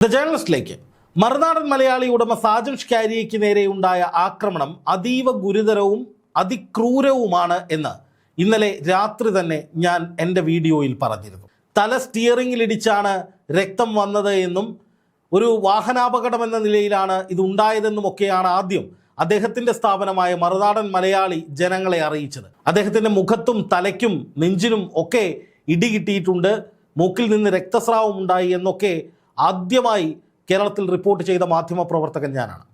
The ജേണലിസ്റ്റിലേക്ക് Marunadan Malayali ഉടമ സാജൻ ഷ്കാരിയയ്ക്ക് നേരെയുണ്ടായ ആക്രമണം അതീവ ഗുരുതരവും അതിക്രൂരവുമാണ് എന്ന് ഇന്നലെ രാത്രി തന്നെ ഞാൻ എന്റെ വീഡിയോയിൽ പറഞ്ഞിരുന്നു. തല സ്റ്റിയറിംഗിലിടിച്ചാണ് രക്തം വന്നത് എന്നും ഒരു വാഹനാപകടം എന്ന നിലയിലാണ് ഇത് ഉണ്ടായതെന്നുമൊക്കെയാണ് ആദ്യം അദ്ദേഹത്തിന്റെ സ്ഥാപനമായ മറുനാടൻ മലയാളി ജനങ്ങളെ അറിയിച്ചത്. അദ്ദേഹത്തിന്റെ മുഖത്തും തലയ്ക്കും നെഞ്ചിനും ഒക്കെ ഇടികിട്ടിയിട്ടുണ്ട് മൂക്കിൽ നിന്ന് രക്തസ്രാവം ഉണ്ടായി എന്നൊക്കെ ആദ്യമായി കേരളത്തിൽ റിപ്പോർട്ട് ചെയ്ത മാധ്യമ പ്രവർത്തകൻ ഞാനാണ്.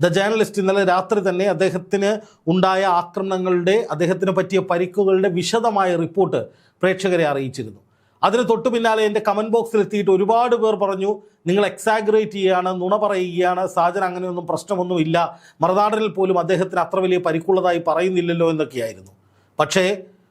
ദ ജേർണലിസ്റ്റ് ഇന്നലെ രാത്രി തന്നെ അദ്ദേഹത്തിന് ഉണ്ടായ ആക്രമണങ്ങളുടെ അദ്ദേഹത്തിന് പറ്റിയ പരിക്കുകളുടെ വിശദമായ റിപ്പോർട്ട് പ്രേക്ഷകരെ അറിയിച്ചിരുന്നു. അതിന് തൊട്ടു പിന്നാലെ എന്റെ കമന്റ് ബോക്സിൽ എത്തിയിട്ട് ഒരുപാട് പേർ പറഞ്ഞു നിങ്ങൾ എക്സാഗ്രേറ്റ് ചെയ്യുകയാണ് നുണ പറയുകയാണ് സാജൻ അങ്ങനെയൊന്നും പ്രശ്നമൊന്നുമില്ല മറുനാടനിൽ പോലും അദ്ദേഹത്തിന് അത്ര വലിയ പരിക്കുള്ളതായി പറയുന്നില്ലല്ലോ എന്നൊക്കെയായിരുന്നു. പക്ഷേ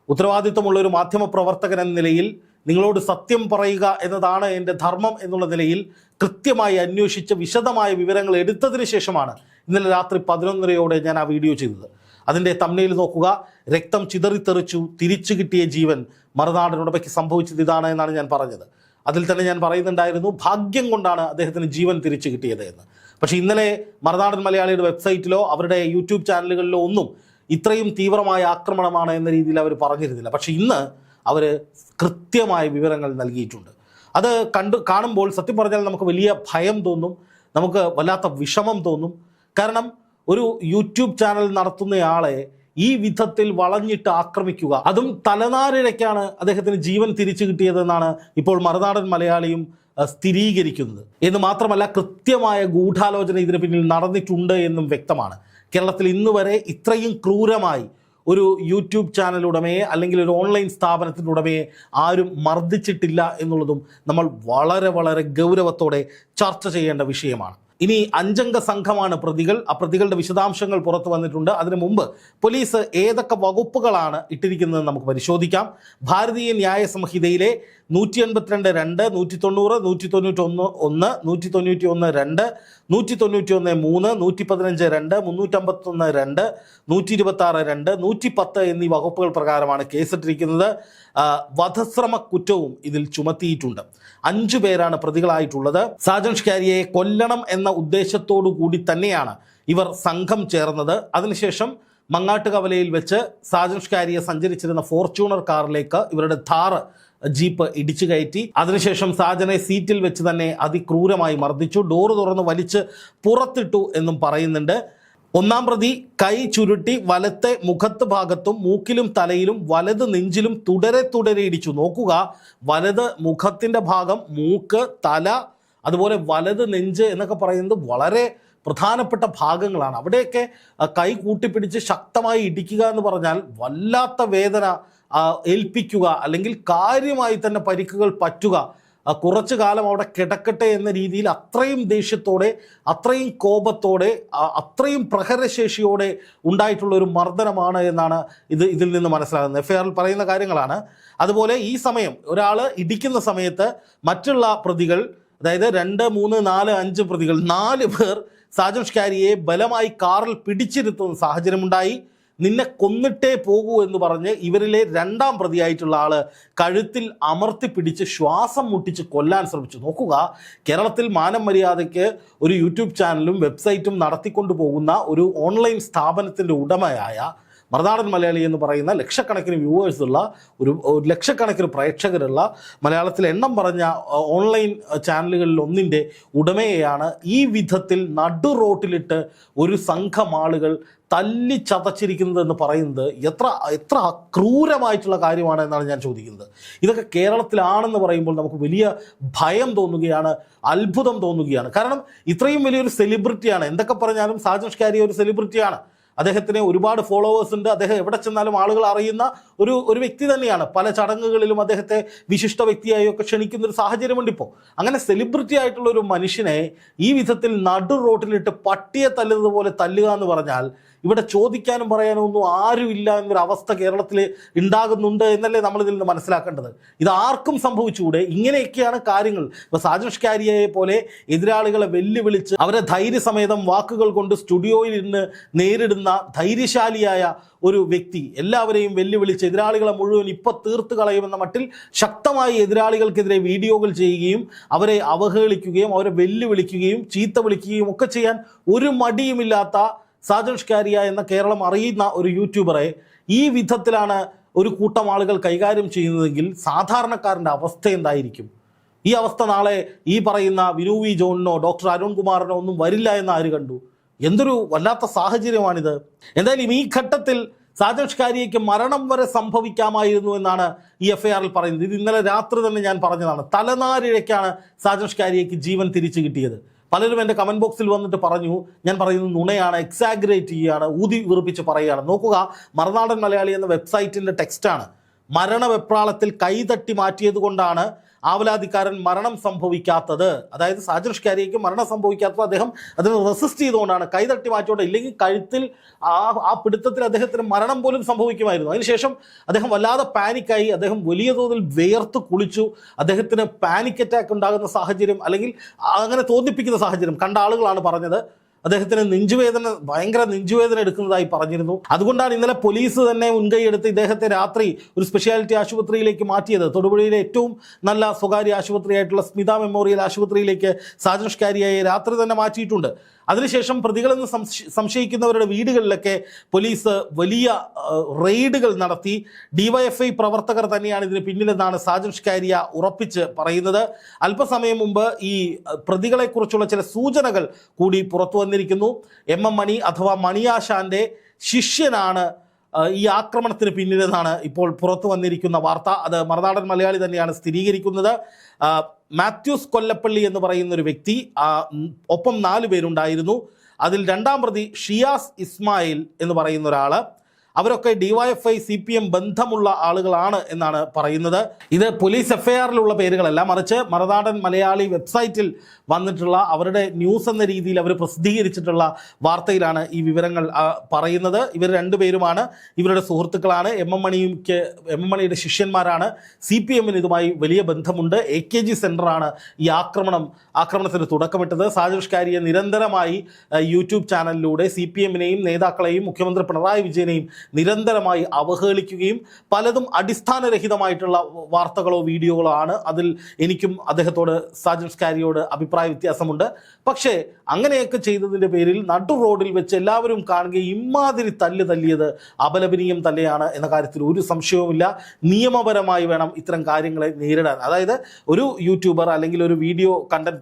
ഉത്തരവാദിത്വമുള്ള ഒരു മാധ്യമ പ്രവർത്തകൻ എന്ന നിലയിൽ നിങ്ങളോട് സത്യം പറയുക എന്നതാണ് എന്റെ ധർമ്മം എന്നുള്ള നിലയിൽ കൃത്യമായി അന്വേഷിച്ച് വിശദമായ വിവരങ്ങൾ എടുത്തതിന് ശേഷമാണ് ഇന്നലെ രാത്രി പതിനൊന്നരയോടെ ഞാൻ ആ വീഡിയോ ചെയ്തത്. അതിന്റെ തമ്മിൽ നോക്കുക. രക്തം ചിതറിത്തെറിച്ചു തിരിച്ചു കിട്ടിയ ജീവൻ മറുനാടനുടമയ്ക്ക് സംഭവിച്ചത് ഇതാണ് എന്നാണ് ഞാൻ പറഞ്ഞത്. അതിൽ തന്നെ ഞാൻ പറയുന്നുണ്ടായിരുന്നു ഭാഗ്യം കൊണ്ടാണ് അദ്ദേഹത്തിന് ജീവൻ തിരിച്ചു കിട്ടിയത് എന്ന്. പക്ഷേ ഇന്നലെ മറുനാടൻ മലയാളിയുടെ വെബ്സൈറ്റിലോ അവരുടെ യൂട്യൂബ് ചാനലുകളിലോ ഒന്നും ഇത്രയും തീവ്രമായ ആക്രമണമാണ് എന്ന രീതിയിൽ അവർ പറഞ്ഞിരുന്നില്ല. പക്ഷേ ഇന്ന് അവർ കൃത്യമായ വിവരങ്ങൾ നൽകിയിട്ടുണ്ട്. അത് കണ്ടു കാണുമ്പോൾ സത്യം പറഞ്ഞാൽ നമുക്ക് വലിയ ഭയം തോന്നും നമുക്ക് വല്ലാത്ത വിഷമം തോന്നും. കാരണം ഒരു യൂട്യൂബ് ചാനൽ നടത്തുന്നയാളെ ഈ വിധത്തിൽ വളഞ്ഞിട്ട് ആക്രമിക്കുക അതും തലനാരിഴയ്ക്കാണ് അദ്ദേഹത്തിന് ജീവൻ തിരിച്ചു കിട്ടിയതെന്നാണ് ഇപ്പോൾ മറുനാടൻ മലയാളിയും സ്ഥിരീകരിക്കുന്നത്. എന്ന് മാത്രമല്ല കൃത്യമായ ഗൂഢാലോചന ഇതിന് പിന്നിൽ നടന്നിട്ടുണ്ട് എന്നും വ്യക്തമാണ്. കേരളത്തിൽ ഇന്നുവരെ ഇത്രയും ക്രൂരമായി ഒരു യൂട്യൂബ് ചാനൽ ഉടമയെ അല്ലെങ്കിൽ ഒരു ഓൺലൈൻ സ്ഥാപനത്തിന്റെ ഉടമയെ ആരും മർദ്ദിച്ചിട്ടില്ല എന്നുള്ളതും നമ്മൾ വളരെ വളരെ ഗൗരവത്തോടെ ചർച്ച ചെയ്യേണ്ട വിഷയമാണ്. ഇനി അഞ്ചംഗ സംഘമാണ് പ്രതികൾ. ആ പ്രതികളുടെ വിശദാംശങ്ങൾ പുറത്തു വന്നിട്ടുണ്ട്. അതിനു മുമ്പ് പോലീസ് ഏതൊക്കെ വകുപ്പുകളാണ് ഇട്ടിരിക്കുന്നത് നമുക്ക് പരിശോധിക്കാം. ഭാരതീയ ന്യായ സംഹിതയിലെ നൂറ്റി എൺപത്തിരണ്ട് രണ്ട് നൂറ്റി തൊണ്ണൂറ് നൂറ്റി തൊണ്ണൂറ്റി ഒന്ന് ഒന്ന് നൂറ്റി തൊണ്ണൂറ്റി ഒന്ന് രണ്ട് നൂറ്റി തൊണ്ണൂറ്റി ഒന്ന് മൂന്ന് നൂറ്റി പതിനഞ്ച് രണ്ട് മുന്നൂറ്റമ്പത്തൊന്ന് രണ്ട് നൂറ്റി ഇരുപത്തി ആറ് രണ്ട് നൂറ്റി പത്ത് എന്നീ വകുപ്പുകൾ പ്രകാരമാണ് കേസിട്ടിരിക്കുന്നത് വധശ്രമ കുറ്റവും ഇതിൽ ചുമത്തിയിട്ടുണ്ട്. അഞ്ചു പേരാണ് പ്രതികളായിട്ടുള്ളത്. സാജൻ ഷ്കാരിയെ കൊല്ലണം എന്ന ഉദ്ദേശത്തോടു കൂടി തന്നെയാണ് ഇവർ സംഘം ചേർന്നത്. അതിനുശേഷം മങ്ങാട്ടുകവലയിൽ വെച്ച് സാജൻ ഷ്കാരിയെ സഞ്ചരിച്ചിരുന്ന ഫോർച്യൂണർ കാറിലേക്ക് ഇവരുടെ ധാറ് ജീപ്പ് ഇടിച്ചു കയറ്റി. അതിനുശേഷം സാജനെ സീറ്റിൽ വെച്ച് തന്നെ അതിക്രൂരമായി മർദ്ദിച്ചു. ഡോറ് തുറന്ന് വലിച്ച് പുറത്തിട്ടു എന്നും പറയുന്നുണ്ട്. ഒന്നാം പ്രതി കൈ ചുരുട്ടി വലത്തെ മുഖത്ത് ഭാഗത്തും മൂക്കിലും തലയിലും വലത് നെഞ്ചിലും തുടരെ തുടരെ ഇടിച്ചു. നോക്കുക വലത് മുഖത്തിന്റെ ഭാഗം മൂക്ക് തല അതുപോലെ വലത് നെഞ്ച് എന്നൊക്കെ പറയുന്നത് വളരെ പ്രധാനപ്പെട്ട ഭാഗങ്ങളാണ്. അവിടെയൊക്കെ കൈ കൂട്ടിപ്പിടിച്ച് ശക്തമായി ഇടിക്കുക എന്ന് പറഞ്ഞാൽ വല്ലാത്ത വേദന ഏൽപ്പിക്കുക അല്ലെങ്കിൽ കാര്യമായി തന്നെ പരിക്കുകൾ പറ്റുക കുറച്ചു കാലം അവിടെ കിടക്കട്ടെ എന്ന രീതിയിൽ അത്രയും ദേഷ്യത്തോടെ അത്രയും കോപത്തോടെ അത്രയും പ്രഹരശേഷിയോടെ ഉണ്ടായിട്ടുള്ള ഒരു മർദ്ദനമാണ് എന്നാണ് ഇത് ഇതിൽ നിന്ന് മനസ്സിലാകുന്നത്. എഫ് പറയുന്ന കാര്യങ്ങളാണ്. അതുപോലെ ഈ സമയം ഒരാൾ ഇടിക്കുന്ന സമയത്ത് മറ്റുള്ള പ്രതികൾ അതായത് രണ്ട് മൂന്ന് നാല് അഞ്ച് പ്രതികൾ നാല് പേർ സാജൻ ഷ്കാരിയെ ബലമായി കാറിൽ പിടിച്ചിരുത്തുന്ന സാഹചര്യമുണ്ടായി. നിന്നെ കൊന്നിട്ടേ പോകൂ എന്ന് പറഞ്ഞ് ഇവരിലെ രണ്ടാം പ്രതിയായിട്ടുള്ള ആൾ കഴുത്തിൽ അമർത്തി പിടിച്ച് ശ്വാസം മുട്ടിച്ച് കൊല്ലാൻ ശ്രമിച്ചു. നോക്കുക കേരളത്തിൽ മാനം മര്യാദയ്ക്ക് ഒരു യൂട്യൂബ് ചാനലും വെബ്സൈറ്റും നടത്തിക്കൊണ്ടു പോകുന്ന ഒരു ഓൺലൈൻ സ്ഥാപനത്തിന്റെ ഉടമയായ മറുനാടൻ മലയാളി എന്ന് പറയുന്ന ലക്ഷക്കണക്കിന് വ്യൂവേഴ്സ് ഉള്ള ഒരു ലക്ഷക്കണക്കിന് പ്രേക്ഷകരുള്ള മലയാളത്തിൽ എണ്ണം പറഞ്ഞ ഓൺലൈൻ ചാനലുകളിൽ ഒന്നിന്റെ ഉടമയെയാണ് ഈ വിധത്തിൽ നടു റോട്ടിലിട്ട് ഒരു സംഘം ആളുകൾ തല്ലി ചതച്ചിരിക്കുന്നത് എന്ന് പറയുന്നത് എത്ര എത്ര ക്രൂരമായിട്ടുള്ള കാര്യമാണ് എന്നാണ് ഞാൻ ചോദിക്കുന്നത്. ഇതൊക്കെ കേരളത്തിലാണെന്ന് പറയുമ്പോൾ നമുക്ക് വലിയ ഭയം തോന്നുകയാണ് അത്ഭുതം തോന്നുകയാണ്. കാരണം ഇത്രയും വലിയൊരു സെലിബ്രിറ്റിയാണ് എന്തൊക്കെ പറഞ്ഞാലും സാജൻ കാരി ഒരു സെലിബ്രിറ്റിയാണ് അദ്ദേഹത്തിന് ഒരുപാട് ഫോളോവേഴ്സ് ഉണ്ട്. അദ്ദേഹം എവിടെ ചെന്നാലും ആളുകൾ അറിയുന്ന ഒരു ഒരു വ്യക്തി തന്നെയാണ്. പല ചടങ്ങുകളിലും അദ്ദേഹത്തെ വിശിഷ്ട വ്യക്തിയായി ഒക്കെ ക്ഷണിക്കുന്ന ഒരു സാഹചര്യമുണ്ട് ഇപ്പോൾ അങ്ങനെ സെലിബ്രിറ്റി ആയിട്ടുള്ള ഒരു മനുഷ്യനെ ഈ വിധത്തിൽ നടു റോട്ടിലിട്ട് പട്ടിയെ തല്ലുന്നത് പോലെ തല്ലുക എന്ന് പറഞ്ഞാൽ ഇവിടെ ചോദിക്കാനും പറയാനും ഒന്നും ആരുമില്ല എന്നൊരു അവസ്ഥ കേരളത്തിൽ ഉണ്ടാകുന്നുണ്ട് എന്നല്ലേ നമ്മൾ ഇതിൽ നിന്ന് മനസ്സിലാക്കേണ്ടത്. ഇത് ആർക്കും സംഭവിച്ചുകൂടെ? ഇങ്ങനെയൊക്കെയാണ് കാര്യങ്ങൾ. ഇപ്പോൾ സാജൻ കാരിയയെ പോലെ എതിരാളികളെ വെല്ലുവിളിച്ച് അവരെ ധൈര്യസമേതം വാക്കുകൾ കൊണ്ട് സ്റ്റുഡിയോയിൽ ഇന്ന് നേരിടുന്ന ധൈര്യശാലിയായ ഒരു വ്യക്തി എല്ലാവരെയും വെല്ലുവിളിച്ച് എതിരാളികളെ മുഴുവൻ ഇപ്പൊ തീർത്ത് കളയുമെന്ന മട്ടിൽ ശക്തമായി എതിരാളികൾക്കെതിരെ വീഡിയോകൾ ചെയ്യുകയും അവരെ അവഹേളിക്കുകയും അവരെ വെല്ലുവിളിക്കുകയും ചീത്ത വിളിക്കുകയും ഒക്കെ ചെയ്യാൻ ഒരു മടിയുമില്ലാത്ത സാജൻ ഷ്കാരിയ എന്ന കേരളം അറിയുന്ന ഒരു യൂട്യൂബറെ ഈ വിധത്തിലാണ് ഒരു കൂട്ടം ആളുകൾ കൈകാര്യം ചെയ്യുന്നതെങ്കിൽ സാധാരണക്കാരന്റെ അവസ്ഥ എന്തായിരിക്കും? ഈ അവസ്ഥ നാളെ ഈ പറയുന്ന വിനു വി ജോണിനോ ഡോക്ടർ അരുൺകുമാറിനോ ഒന്നും വരില്ല എന്ന് ആര് കണ്ടു? എന്തൊരു വല്ലാത്ത സാഹചര്യമാണിത്. എന്തായാലും ഈ ഘട്ടത്തിൽ സാജേഷ് കാരിയയ്ക്ക് മരണം വരെ സംഭവിക്കാമായിരുന്നു എന്നാണ് ഈ എഫ് ഐ ആറിൽ പറയുന്നത്. ഇത് ഇന്നലെ രാത്രി തന്നെ ഞാൻ പറഞ്ഞതാണ്. തലനാരിഴയ്ക്കാണ് സാജേഷ് കാരിയയ്ക്ക് ജീവൻ തിരിച്ചു കിട്ടിയത്. പലരും എന്റെ കമന്റ് ബോക്സിൽ വന്നിട്ട് പറഞ്ഞു ഞാൻ പറയുന്നത് നുണയാണ് എക്സാഗ്രേറ്റ് ചെയ്യുകയാണ് ഊതി വിറുപ്പിച്ച് പറയുകയാണ്. നോക്കുക മറുനാടൻ മലയാളി എന്ന വെബ്സൈറ്റിന്റെ ടെക്സ്റ്റാണ് മരണവെപ്രാളത്തിൽ കൈതട്ടി മാറ്റിയത് കൊണ്ടാണ് ആവലാതിക്കാരൻ മരണം സംഭവിക്കാത്തത്. അതായത് ഷ്കാരിയയ്ക്ക് മരണം സംഭവിക്കാത്തത് അദ്ദേഹം അതിന് റെസിസ്റ്റ് ചെയ്തുകൊണ്ടാണ്. കൈതട്ടി മാറ്റിയോടെ ഇല്ലെങ്കിൽ കഴുത്തിൽ ആ ആ പിടുത്തത്തിൽ അദ്ദേഹത്തിന് മരണം പോലും സംഭവിക്കുമായിരുന്നു. അതിനുശേഷം അദ്ദേഹം വല്ലാതെ പാനിക്കായി. അദ്ദേഹം വലിയ തോതിൽ വേർത്ത് കുളിച്ചു. അദ്ദേഹത്തിന് പാനിക് അറ്റാക്ക് ഉണ്ടാകുന്ന സാഹചര്യം അല്ലെങ്കിൽ അങ്ങനെ തോന്നിപ്പിക്കുന്ന സാഹചര്യം കണ്ട ആളുകളാണ് പറഞ്ഞത്. അദ്ദേഹത്തിന് നെഞ്ചുവേദന ഭയങ്കര നെഞ്ചുവേദന എടുക്കുന്നതായി പറഞ്ഞിരുന്നു. അതുകൊണ്ടാണ് ഇന്നലെ പോലീസ് തന്നെ മുൻകൈയെടുത്ത് ഇദ്ദേഹത്തെ രാത്രി ഒരു സ്പെഷ്യാലിറ്റി ആശുപത്രിയിലേക്ക് മാറ്റിയത്. തൊടുപുഴയിലെ ഏറ്റവും നല്ല സ്വകാര്യ ആശുപത്രിയായിട്ടുള്ള സ്മിത മെമ്മോറിയൽ ആശുപത്രിയിലേക്ക് സാജൻഷ്കാരിയായി രാത്രി തന്നെ മാറ്റിയിട്ടുണ്ട്. അതിനുശേഷം പ്രതികളെന്ന് സംശ- സംശയിക്കുന്നവരുടെ വീടുകളിലൊക്കെ പോലീസ് വലിയ റെയ്ഡുകൾ നടത്തി. ഡിവൈഎഫ്ഐ പ്രവർത്തകർ തന്നെയാണ് ഇതിന് പിന്നിലെന്നാണ് സാജൻ ഷ്കാരിയ ഉറപ്പിച്ച് പറയുന്നത്. അല്പസമയം മുമ്പ് ഈ പ്രതികളെക്കുറിച്ചുള്ള ചില സൂചനകൾ കൂടി പുറത്തു വന്നിരിക്കുന്നു. എം എം മണി അഥവാ മണിയാശാന്റെ ശിഷ്യനാണ് ഈ ആക്രമണത്തിന് പിന്നിലെന്നാണ് ഇപ്പോൾ പുറത്തു വന്നിരിക്കുന്ന വാർത്ത. അത് മറുനാടൻ മലയാളി തന്നെയാണ് സ്ഥിരീകരിക്കുന്നത്. മാത്യൂസ് കൊല്ലപ്പള്ളി എന്ന് പറയുന്ന ഒരു വ്യക്തി ഒപ്പം നാല് പേരുണ്ടായിരുന്നു. അതിൽ രണ്ടാം പ്രതി ഷിയാസ് ഇസ്മായിൽ എന്ന് പറയുന്ന ഒരാൾ. അവരൊക്കെ ഡിവൈഎഫ്ഐ സി പി എം ബന്ധമുള്ള ആളുകളാണ് എന്നാണ് പറയുന്നത്. ഇത് പോലീസ് എഫ്ഐആറിലുള്ള പേരുകളല്ല. മറിച്ച് മറനാടൻ മലയാളി വെബ്സൈറ്റിൽ വന്നിട്ടുള്ള അവരുടെ ന്യൂസ് എന്ന രീതിയിൽ അവർ പ്രസിദ്ധീകരിച്ചിട്ടുള്ള വാർത്തയിലാണ് ഈ വിവരങ്ങൾ പറയുന്നത്. ഇവർ രണ്ടുപേരുമാണ്. ഇവരുടെ സുഹൃത്തുക്കളാണ്. എം എം മണിക്ക് എം എം മണിയുടെ ശിഷ്യന്മാരാണ്. സി പി എമ്മിന് ഇതുമായി വലിയ ബന്ധമുണ്ട്. എ കെ ജി സെന്ററാണ് ഈ ആക്രമണം ആക്രമണത്തിന് തുടക്കമിട്ടത്. സാജുഷ്കാരിയെ നിരന്തരമായി യൂട്യൂബ് ചാനലിലൂടെ സി പി എമ്മിനെയും നേതാക്കളെയും മുഖ്യമന്ത്രി പിണറായി വിജയനെയും നിരന്തരമായി അവഹേളിക്കുകയും പലതും അടിസ്ഥാനരഹിതമായിട്ടുള്ള വാർത്തകളോ വീഡിയോകളോ ആണ്. അതിൽ എനിക്കും അദ്ദേഹത്തോട് സാജൻ സ്കാരിയോട് അഭിപ്രായ വ്യത്യാസമുണ്ട്. പക്ഷേ അങ്ങനെയൊക്കെ ചെയ്തതിന്റെ പേരിൽ നടു റോഡിൽ വെച്ച് എല്ലാവരും കാണുകയും ഇമാതിരി തല്ല് തല്ലിയത് അപലപനീയം തന്നെയാണ് എന്ന കാര്യത്തിൽ ഒരു സംശയവുമില്ല. നിയമപരമായി വേണം ഇത്തരം കാര്യങ്ങളെ നേരിടാൻ. അതായത് ഒരു യൂട്യൂബർ അല്ലെങ്കിൽ ഒരു വീഡിയോ കണ്ടന്റ്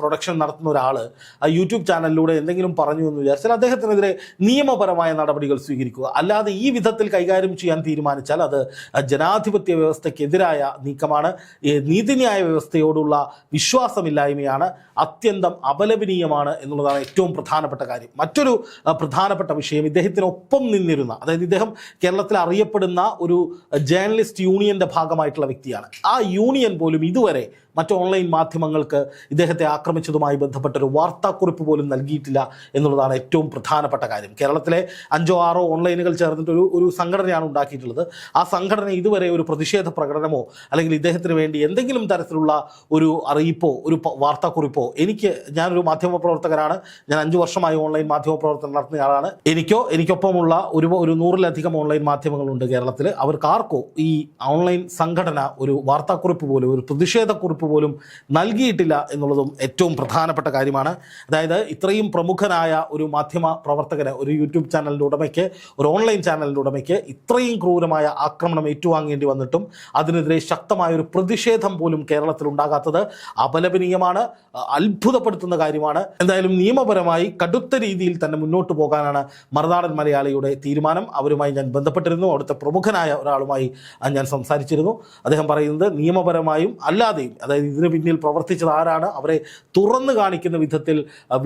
പ്രൊഡക്ഷൻ നടത്തുന്ന ഒരാൾ ആ യൂട്യൂബ് ചാനലിലൂടെ എന്തെങ്കിലും പറഞ്ഞു എന്ന് വിചാരിച്ചാൽ അദ്ദേഹത്തിനെതിരെ നിയമപരമായ നടപടികൾ സ്വീകരിക്കുക. അല്ലാതെ ഈ വിധത്തിൽ കൈകാര്യം ചെയ്യാൻ തീരുമാനിച്ചാൽ അത് ജനാധിപത്യ വ്യവസ്ഥയ്ക്കെതിരായ നീക്കമാണ്. നീതിന്യായ വ്യവസ്ഥയോടുള്ള വിശ്വാസമില്ലായ്മയാണ്. അത്യന്തം അപലപനീയമാണ് എന്നുള്ളതാണ് ഏറ്റവും പ്രധാനപ്പെട്ട കാര്യം. മറ്റൊരു പ്രധാനപ്പെട്ട വിഷയം ഇദ്ദേഹത്തിനൊപ്പം നിന്നിരുന്ന അതായത് ഇദ്ദേഹം കേരളത്തിൽ അറിയപ്പെടുന്ന ഒരു ജേർണലിസ്റ്റ് യൂണിയന്റെ ഭാഗമായിട്ടുള്ള വ്യക്തിയാണ്. ആ യൂണിയൻ പോലും ഇതുവരെ മറ്റ് ഓൺലൈൻ മാധ്യമങ്ങൾക്ക് ഇദ്ദേഹത്തെ ആക്രമിച്ചതുമായി ബന്ധപ്പെട്ടൊരു വാർത്താക്കുറിപ്പ് പോലും നൽകിയിട്ടില്ല എന്നുള്ളതാണ് ഏറ്റവും പ്രധാനപ്പെട്ട കാര്യം. കേരളത്തിലെ അഞ്ചോ ആറോ ഓൺലൈനുകൾ ചേർന്നിട്ട് ഒരു ഒരു സംഘടനയാണ് ഉണ്ടാക്കിയിട്ടുള്ളത്. ആ സംഘടന ഇതുവരെ ഒരു പ്രതിഷേധ പ്രകടനമോ അല്ലെങ്കിൽ ഇദ്ദേഹത്തിന് വേണ്ടി എന്തെങ്കിലും തരത്തിലുള്ള ഒരു അറിയിപ്പോ ഒരു വാർത്താക്കുറിപ്പോ എനിക്ക് ഞാനൊരു മാധ്യമ പ്രവർത്തകനാണ്. ഞാൻ അഞ്ചു വർഷമായി ഓൺലൈൻ മാധ്യമ പ്രവർത്തനം നടത്തുന്ന ആളാണ്. എനിക്കോ എനിക്കൊപ്പമുള്ള ഒരു ഒരു നൂറിലധികം ഓൺലൈൻ മാധ്യമങ്ങളുണ്ട് കേരളത്തിൽ അവർക്കാർക്കോ ഈ ഓൺലൈൻ സംഘടന ഒരു വാർത്താക്കുറിപ്പ് പോലും ഒരു പ്രതിഷേധക്കുറിപ്പ് പോലും നൽകിയിട്ടില്ല എന്നുള്ളതും ഏറ്റവും പ്രധാനപ്പെട്ട കാര്യമാണ്. അതായത് ഇത്രയും പ്രമുഖനായ ഒരു മാധ്യമ പ്രവർത്തകന് ഒരു യൂട്യൂബ് ചാനലിന്റെ ഉടമയ്ക്ക് ഒരു ഓൺലൈൻ ചാനലിന്റെ ഉടമയ്ക്ക് ഇത്രയും ക്രൂരമായ ആക്രമണം ഏറ്റുവാങ്ങേണ്ടി വന്നിട്ടും അതിനെതിരെ ശക്തമായ ഒരു പ്രതിഷേധം പോലും കേരളത്തിൽ ഉണ്ടാകാത്തത് അപലപനീയമാണ് അത്ഭുതപ്പെടുത്തുന്ന കാര്യമാണ്. എന്തായാലും നിയമപരമായി കടുത്ത രീതിയിൽ തന്നെ മുന്നോട്ട് പോകാനാണ് മറുനാടൻ മലയാളിയുടെ തീരുമാനം. അവരുമായി ഞാൻ ബന്ധപ്പെട്ടിരുന്നു. അവിടുത്തെ പ്രമുഖനായ ഒരാളുമായി ഞാൻ സംസാരിച്ചിരുന്നു. അദ്ദേഹം പറയുന്നത് നിയമപരമായും അല്ലാതെയും അതായത് ഇതിന് പിന്നിൽ പ്രവർത്തിച്ചത് ആരാണ്? അവരെ തുറന്നു കാണിക്കുന്ന വിധത്തിൽ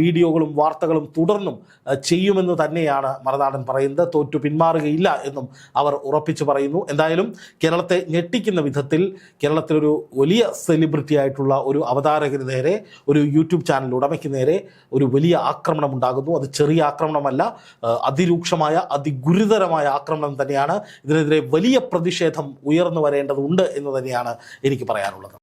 വീഡിയോകളും വാർത്തകളും തുടർന്നും ചെയ്യുമെന്ന് തന്നെയാണ് മറുനാടൻ പറയുന്നത്. തോറ്റു പിന്മാറുകയില്ല എന്നും അവർ ഉറപ്പിച്ചു പറയുന്നു. എന്തായാലും കേരളത്തെ ഞെട്ടിക്കുന്ന വിധത്തിൽ കേരളത്തിലൊരു വലിയ സെലിബ്രിറ്റി ആയിട്ടുള്ള ഒരു അവതാരകന് നേരെ ഒരു യൂട്യൂബ് ചാനൽ ഉടമയ്ക്ക് നേരെ ഒരു വലിയ ആക്രമണം ഉണ്ടാകുന്നു അത് ചെറിയ ആക്രമണമല്ല അതിരൂക്ഷമായ അതിഗുരുതരമായ ആക്രമണം തന്നെയാണ്. ഇതിനെതിരെ വലിയ പ്രതിഷേധം ഉയർന്നു വരേണ്ടതുണ്ട് എന്ന് തന്നെയാണ് എനിക്ക് പറയാനുള്ളത്.